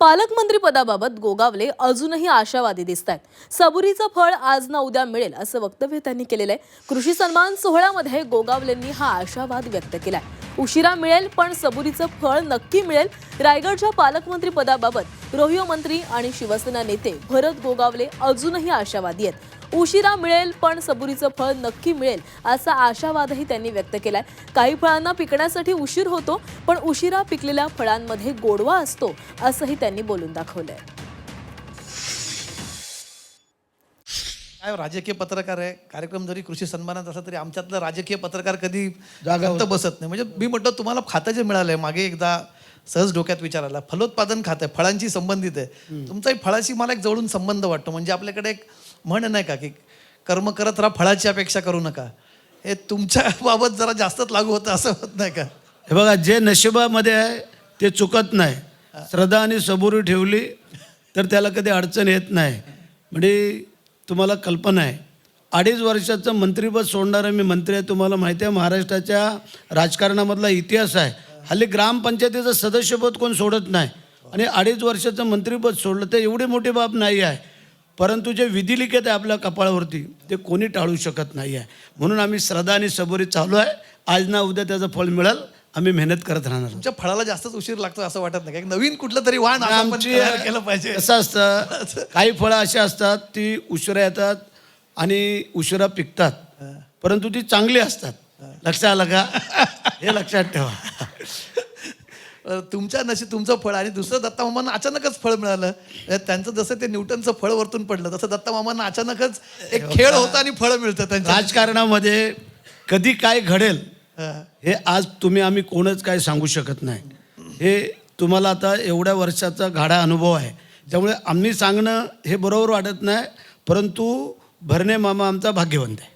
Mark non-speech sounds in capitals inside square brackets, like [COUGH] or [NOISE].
पालकमंत्री पदाबाबत गोगावले अजूनही आशावादी दिसत आहेत सबुरीचं फळ आज ना उद्या मिळेल असं वक्तव्य त्यांनी केलेलं आहे. कृषी सन्मान सोहळ्यामध्ये गोगावलेंनी हा आशावाद व्यक्त केलाय. उशिरा मिळेल पण सबुरीचं फळ नक्की मिळेल. रायगडच्या पालकमंत्री पदाबाबत रोहिओ मंत्री आणि शिवसेना नेते भरत गोगावले अजूनही आशावादी आहेत. उशिरा मिळेल पण सबुरीचं फळ नक्की मिळेल असा आशावादही त्यांनी व्यक्त केलाय. काही फळांना पिकण्यासाठी उशीर होतो पण उशिरा पिकलेल्या फळांमध्ये गोडवा असतो असंही त्यांनी बोलून दाखवलंय. काय राजकीय पत्रकार आहे? कार्यक्रम जरी कृषी सन्मानात असला तरी आमच्यातलं राजकीय पत्रकार कधी जागंत बसत नाही. म्हणजे मी म्हटलं तुम्हाला खातं जे मिळालंय मागे एकदा सहज डोक्यात विचार आला फलोत्पादन खातं आहे फळांची संबंधित आहे. तुमचाही फळाशी मला एक जवळून संबंध वाटतो. म्हणजे आपल्याकडे एक म्हण नाही का की कर्म करत राहा फळाची अपेक्षा करू नका. हे तुमच्या [LAUGHS] बाबत जरा जास्तच लागू होतं असं होत नाही का? हे बघा जे नशिबामध्ये आहे ते चुकत नाही. श्रद्धा आणि सबुरी ठेवली तर त्याला कधी अडचण येत नाही. म्हणजे तुम्हाला कल्पना आहे. अडीच वर्षाचं मंत्रीपद सोडणारं मी मंत्री आहे तुम्हाला माहिती आहे महाराष्ट्राच्या राजकारणामधला इतिहास आहे. हल्ली ग्रामपंचायतीचं सदस्यपद कोण सोडत नाही. आणि अडीच वर्षाचं मंत्रीपद सोडलं तर एवढी मोठी बाब नाही आहे. परंतु जे विधिलिखित आहे आपल्या कपाळावरती ते कोणी टाळू शकत नाही आहे म्हणून आम्ही श्रद्धा आणि सबुरी चालू आहे. आज ना उद्या त्याचं फळ मिळेल आम्ही मेहनत करत राहणार तुमच्या फळाला जास्तच उशीर लागतो असं वाटत नाही. नवीन कुठलं तरी वाहन आमची केलं पाहिजे. कसं असतं काही फळं अशी असतात ती उशिरा येतात आणि उशिरा पिकतात. परंतु ती चांगली असतात. लक्षात आलं का? हे लक्षात ठेवा. तुमच्या नशी तुमचं फळ आणि दुसरं दत्ता मामांना अचानकच फळ मिळालं. त्यांचं जसं ते न्यूटनचं फळ वरतून पडलं तसं दत्ता मामांना अचानकच एक खेळ होता आणि फळ मिळतं त्यांच्या राजकारणामध्ये कधी काय घडेल हा. हे आज तुम्ही आम्ही कोणच काय सांगू शकत नाही. हे तुम्हाला आता एवढ्या वर्षाचा गाढा अनुभव आहे. त्यामुळे आम्ही सांगणं हे बरोबर वाटत नाही परंतु भरणे मामा आमचा भाग्यवंत आहे.